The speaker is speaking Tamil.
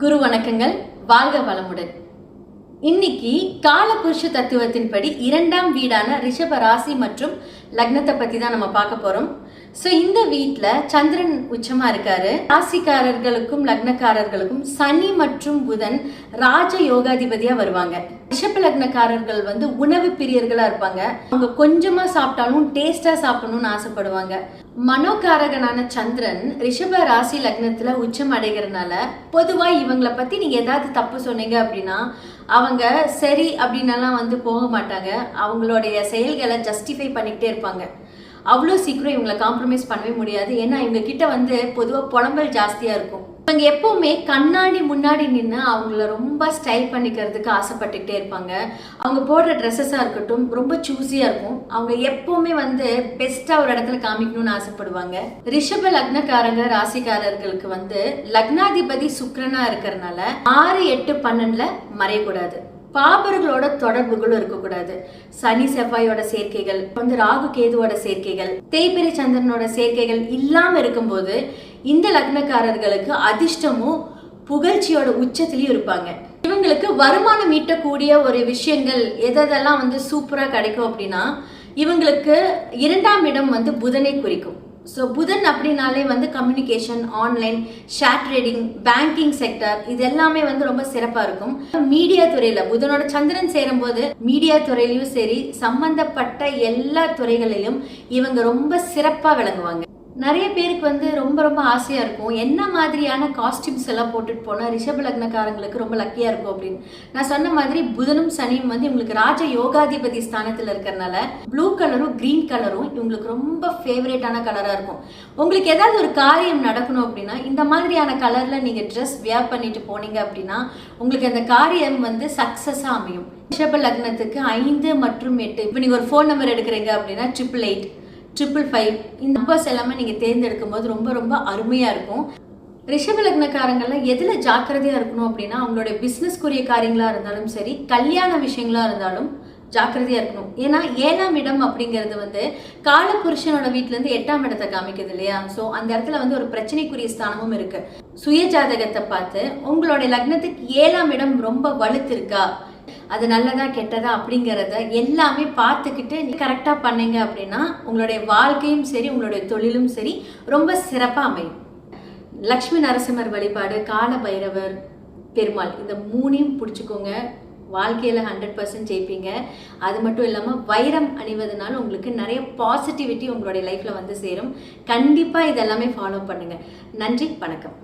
குரு வணக்கங்கள் வாழ்க வளமுடன். இன்னைக்கு காலபுருஷ தத்துவத்தின்படி இரண்டாம் வீடான ரிஷப ராசி மற்றும் லக்னத்தை பத்தி தான் நம்ம பார்க்க போறோம். ஸோ இந்த வீட்டில் சந்திரன் உச்சமாக இருக்காரு. ராசிக்காரர்களுக்கும் லக்னக்காரர்களுக்கும் சனி மற்றும் புதன் ராஜ யோகாதிபதியாக வருவாங்க. ரிஷப லக்னக்காரர்கள் வந்து உணவு பிரியர்களாக இருப்பாங்க. அவங்க கொஞ்சமாக சாப்பிட்டாலும் டேஸ்ட்டாக சாப்பிடணும்னு ஆசைப்படுவாங்க. மனோகாரகனான சந்திரன் ரிஷப ராசி லக்னத்தில் உச்சம் அடைகிறதுனால பொதுவாக இவங்களை பற்றி நீங்கள் ஏதாவது தப்பு சொன்னீங்க அப்படின்னா அவங்க சரி அப்படின்னலாம் வந்து போக மாட்டாங்க. அவங்களுடைய செயல்களை ஜஸ்டிஃபை பண்ணிக்கிட்டே இருப்பாங்க. அவ்வளோ சீக்கிரம் இவங்களை காம்ப்ரமைஸ் பண்ணவே முடியாது. ஏன்னா இவங்க கிட்ட வந்து பொதுவாக புலம்பல் ஜாஸ்தியாக இருக்கும். இவங்க எப்போவுமே கண்ணாடி முன்னாடி நின்று அவங்கள ரொம்ப ஸ்டைல் பண்ணிக்கிறதுக்கு ஆசைப்பட்டுக்கிட்டே இருப்பாங்க. அவங்க போடுற ட்ரெஸ்ஸஸாக இருக்கட்டும் ரொம்ப சூஸியாக இருக்கும். அவங்க எப்போவுமே வந்து பெஸ்ட்டாக ஒரு இடத்துல காமிக்கணும்னு ஆசைப்படுவாங்க. ரிஷப லக்னக்காரங்க ராசிக்காரர்களுக்கு வந்து லக்னாதிபதி சுக்கரனாக இருக்கிறதுனால ஆறு எட்டு பன்னெண்டில் மறையக்கூடாது. பாபர்களோட தொடர்புகளும் இருக்கக்கூடாது. சனி செவ்வாயோட சேர்க்கைகள் வந்து ராகு கேதுவோட சேர்க்கைகள் தேய்பிரி சந்திரனோட சேர்க்கைகள் இல்லாம இருக்கும்போது இந்த லக்னக்காரர்களுக்கு அதிர்ஷ்டமும் புகழ்ச்சியோட உச்சத்திலையும் இருப்பாங்க. இவங்களுக்கு வருமானம் ஈட்டக்கூடிய ஒரு விஷயங்கள் எதெல்லாம் வந்து சூப்பரா கிடைக்கும் அப்படின்னா இவங்களுக்கு இரண்டாம் இடம் வந்து புதனை குறிக்கும். ஸோ புதன் அப்படின்னாலே வந்து communication online share trading banking sector இது எல்லாமே வந்து ரொம்ப சிறப்பாக இருக்கும். மீடியா துறையில் புதனோட சந்திரன் சேரும்போது மீடியா துறையிலையும் சரி சம்பந்தப்பட்ட எல்லா துறைகளிலும் இவங்க ரொம்ப சிறப்பாக விளங்குவாங்க. நிறைய பேருக்கு வந்து ரொம்ப ரொம்ப ஆசையாக இருக்கும். என்ன மாதிரியான காஸ்டியூம்ஸ் எல்லாம் போட்டுட்டு போனால் ரிஷப லக்னக்காரங்களுக்கு ரொம்ப லக்கியாக இருக்கும் அப்படின்னு? நான் சொன்ன மாதிரி புதனும் சனியும் வந்து இவங்களுக்கு ராஜ யோகாதிபதி ஸ்தானத்தில் இருக்கிறனால ப்ளூ கலரும் க்ரீன் கலரும் இவங்களுக்கு ரொம்ப ஃபேவரேட்டான கலராக இருக்கும். உங்களுக்கு ஏதாவது ஒரு காரியம் நடக்கணும் அப்படின்னா இந்த மாதிரியான கலரில் நீங்கள் ட்ரெஸ் வியர் பண்ணிட்டு போனீங்க அப்படின்னா உங்களுக்கு அந்த காரியம் வந்து சக்ஸஸாக அமையும். ரிஷப லக்னத்துக்கு ஐந்து மற்றும் எட்டு. இப்போ நீங்கள் ஒரு ஃபோன் நம்பர் எடுக்கிறீங்க அப்படின்னா ட்ரிபிள் எயிட் ட்ரிபிள் ஃபைவ் இந்த நம்பர்ஸ் எல்லாமே நீங்கள் தேர்ந்தெடுக்கும் போது ரொம்ப ரொம்ப அருமையாக இருக்கும். ரிஷப லக்னக்காரங்கள்லாம் எதில் ஜாக்கிரதையாக இருக்கணும் அப்படின்னா அவங்களுடைய பிஸ்னஸ்க்குரிய காரியங்களாக இருந்தாலும் சரி கல்யாண விஷயங்களாக இருந்தாலும் ஜாக்கிரதையாக இருக்கணும். ஏன்னா ஏழாம் இடம் அப்படிங்கிறது வந்து காலபுருஷனோட வீட்டிலேருந்து எட்டாம் இடத்தை காமிக்குது இல்லையா? ஸோ அந்த இடத்துல வந்து ஒரு பிரச்சனைக்குரிய ஸ்தானமும் இருக்குது சுய ஜாதகத்தை பார்த்து உங்களுடைய லக்னத்துக்கு ஏழாம் இடம் ரொம்ப வலுத்து இருக்கா அது நல்லதா கெட்டதா அப்படிங்கிறத எல்லாமே பார்த்துக்கிட்டு நீ கரெக்டாக பண்ணீங்க அப்படின்னா உங்களுடைய வாழ்க்கையும் சரி உங்களுடைய தொழிலும் சரி ரொம்ப சிறப்பாக அமையும். லக்ஷ்மி நரசிம்மர் வழிபாடு கால பைரவர் பெருமாள் இந்த மூணையும் பிடிச்சிக்கோங்க. வாழ்க்கையில் ஹண்ட்ரட் பர்சன்ட் ஜெயிப்பீங்க. அது மட்டும் இல்லாமல் வைரம் அணிவதனால உங்களுக்கு நிறைய பாசிட்டிவிட்டி உங்களுடைய லைஃப்பில் வந்து சேரும். கண்டிப்பாக இதெல்லாமே ஃபாலோ பண்ணுங்கள் நன்றி வணக்கம்.